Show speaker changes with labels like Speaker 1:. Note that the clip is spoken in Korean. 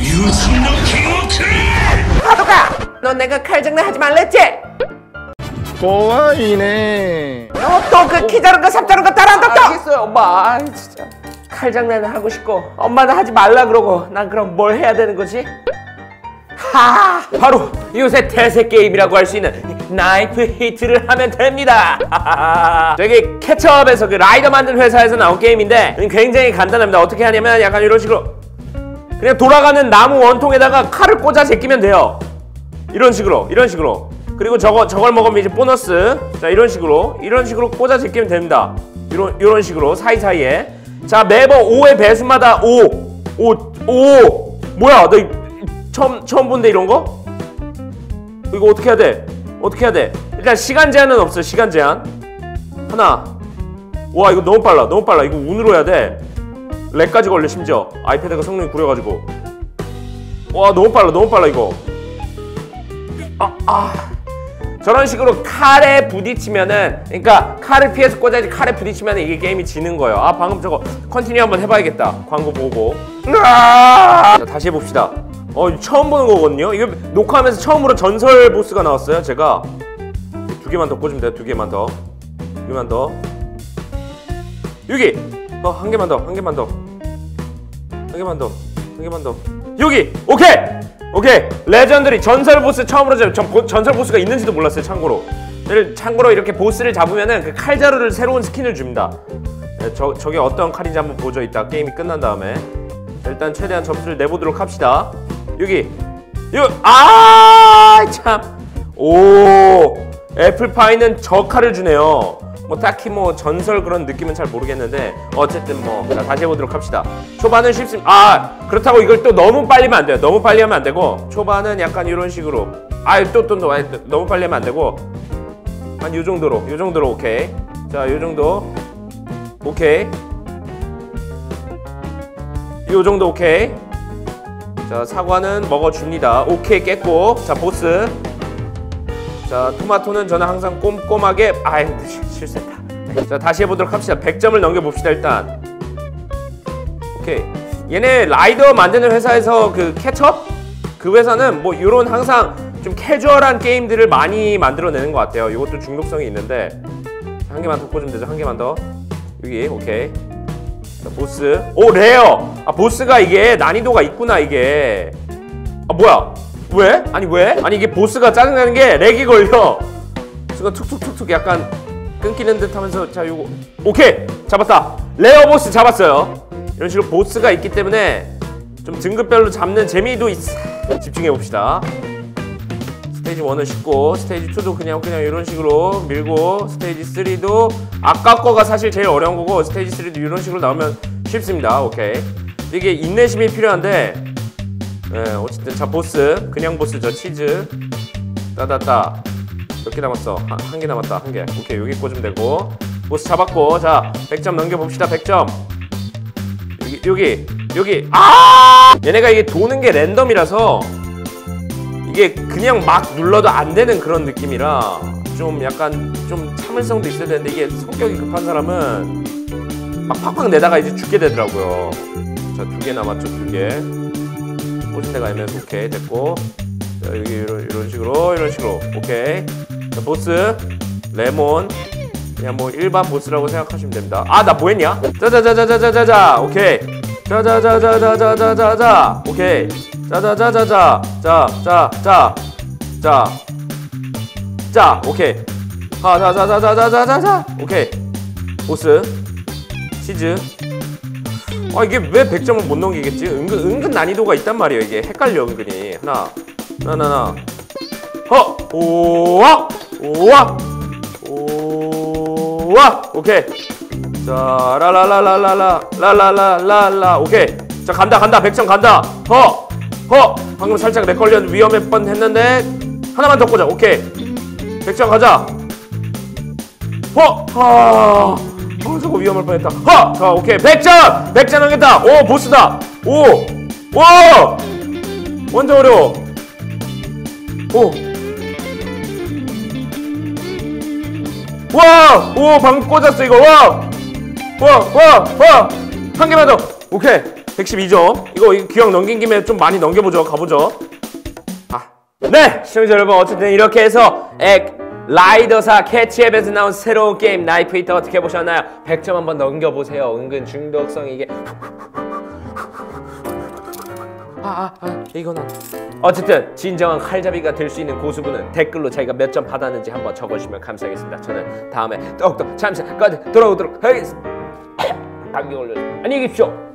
Speaker 1: 유승룡 너 내가 칼장난하지 말랬지?
Speaker 2: 고와이네
Speaker 1: 너또그 어, 키자른 거 삽자른 거 따라한다 또! 알겠어요 엄마 아 진짜 칼장난을 하고 싶고 엄마는 하지 말라 그러고 난 그럼 뭘 해야 되는 거지? 하 바로 요새 대세 게임이라고 할 수 있는 나이프 히트를 하면 됩니다. 저기 케첩에서 그 라이더 만든 회사에서 나온 게임인데 굉장히 간단합니다. 어떻게 하냐면 약간 이런 식으로 그냥 돌아가는 나무 원통에다가 칼을 꽂아 제끼면 돼요. 이런 식으로 이런 식으로. 그리고 저거 저걸 먹으면 이제 보너스. 자 이런 식으로 이런 식으로 꽂아 제끼면 됩니다. 이런 이런 식으로 사이사이에. 자 매번 5의 배수마다 5 5 5 뭐야 나 이- 처음 처음 본데 이런 거? 이거 어떻게 해야 돼 어떻게 해야 돼? 일단 시간 제한은 없어 시간 제한. 하나. 와 이거 너무 빨라 너무 빨라. 이거 운으로 해야 돼. 렉까지 걸려 심지어. 아이패드가 성능이 구려가지고. 와 너무 빨라 너무 빨라 이거. 아, 아. 저런 식으로 칼에 부딪히면은 그러니까 칼을 피해서 꽂아야지 칼에 부딪히면 이게 게임이 지는 거예요. 아 방금 저거 컨티뉴 한번 해봐야겠다. 광고 보고! 자 다시 해봅시다 어 처음 보는 거거든요? 이거 녹화하면서 처음으로 전설 보스가 나왔어요 제가. 두 개만 더 꽂으면 돼요 두 개만 더 두 개만 더. 여기! 어 한 개만 더 한 개만 더. 한 개만 더 한 개만 더. 여기! 오케이! 오케이! 레전드리 전설 보스 처음으로 전, 전, 보- 전설 보스가 있는지도 몰랐어요 참고로. 참고로 이렇게 보스를 잡으면은 그 칼자루를 새로운 스킨을 줍니다. 네, 저, 저게 어떤 칼인지 한번 보죠. 이따 게임이 끝난 다음에. 일단 최대한 점수를 내보도록 합시다 여기. 여기 아참오 애플파이는 저 칼을 주네요. 뭐 딱히 뭐 전설 그런 느낌은 잘 모르겠는데 어쨌든 뭐 자, 다시 해보도록 합시다. 초반은 쉽습니다 아 그렇다고 이걸 또 너무 빨리 하면 안 돼요. 너무 빨리 하면 안 되고 초반은 약간 이런 식으로. 아또또 또, 아이, 또, 너무 빨리 하면 안 되고. 한 요 정도로 요 정도로 오케이. 자 요 정도. 오케이. 요 정도 오케이 자 사과는 먹어줍니다. 오케이 깼고. 자 보스. 자 토마토는 저는 항상 꼼꼼하게 아이 시- 실수했다. 자 다시 해보도록 합시다. 100점을 넘겨봅시다 일단. 오케이. 얘네 라이더 만드는 회사에서 그 케첩? 그 회사는 뭐 이런 항상 좀 캐주얼한 게임들을 많이 만들어내는 것 같아요. 이것도 중독성이 있는데. 한 개만 더 꽂으면 되죠. 한 개만 더. 여기 오케이 자, 보스. 오 레어. 아 보스가 이게 난이도가 있구나 이게. 아 뭐야? 왜? 아니 왜? 아니 이게 보스가 짜증나는 게 렉이 걸려. 순간 툭툭툭툭 약간 끊기는 듯 하면서 자 요거. 오케이. 잡았다. 레어 보스 잡았어요. 이런 식으로 보스가 있기 때문에 좀 등급별로 잡는 재미도 있어 집중해 봅시다 스테이지 1은 쉽고 스테이지 2도 그냥 그냥 이런 식으로 밀고 스테이지 3도 아까 거가 사실 제일 어려운 거고 스테이지 3도 이런 식으로 나오면 쉽습니다. 오케이. 이게 인내심이 필요한데 네, 어쨌든 자 보스. 그냥 보스죠 치즈. 따다따. 몇 개 남았어? 한 개 남았다. 한개. 오케이. 여기 꽂으면 되고. 보스 잡았고. 자 100점 넘겨봅시다. 100점. 여기 여기 여기. 아! 얘네가 이게 도는 게 랜덤이라서 이게 그냥 막 눌러도 안 되는 그런 느낌이라 좀 약간 좀 참을성도 있어야 되는데 이게 성격이 급한 사람은 막 팍팍 내다가 이제 죽게 되더라고요 자 두 개 남았죠 두개 꽂은 데가 애매해서 오케이 됐고 자 여기 이런, 이런 식으로 이런 식으로 오케이 자 보스 레몬 그냥 뭐 일반 보스라고 생각하시면 됩니다 아 나 뭐했냐 자자자자자자자자 오케이 자자자자자자자자자 오케이 자자자자자 자자자자 자 오케이 자자자자자자자자 오케이 보스 치즈 아 이게 왜 100점을 못 넘기겠지? 은근 은근 난이도가 있단 말이에요 이게 헷갈려 은근히 하나 하나 하나 허 오와 오와 오와 오케이 자 라라라라라라 라라라라라 오케이 자 간다 간다 100점 간다 허 허 방금 살짝 렉 걸려 위험할 뻔 했는데 하나만 더 꽂아 오케이 100점 가자 허! 하! 어, 저거 위험할 뻔했다. 하! 자, 오케이. 100점! 100점 넘겼다! 오, 보스다! 오! 오! 완전 어려워. 오! 와! 오, 방금 꽂았어, 이거. 와! 와! 와! 와! 한 개만 더! 오케이. 112점. 이거, 기왕 넘긴 김에 좀 많이 넘겨보죠. 가보죠. 아. 네, 시청자 여러분. 어쨌든 이렇게 해서 액 라이더사 캐치앱에서 나온 새로운 게임 나이프 히터 어떻게 보셨나요? 100점 한번 넘겨보세요. 은근 중독성 이게 아, 아, 아, 이건 안. 어쨌든 진정한 칼잡이가 될 수 있는 고수분은 댓글로 자기가 몇 점 받았는지 한번 적어주시면 감사하겠습니다. 저는 다음에 똑똑 참새 까지 돌아오도록 하겠습니다. 감기 걸려. 안녕히 계십시오.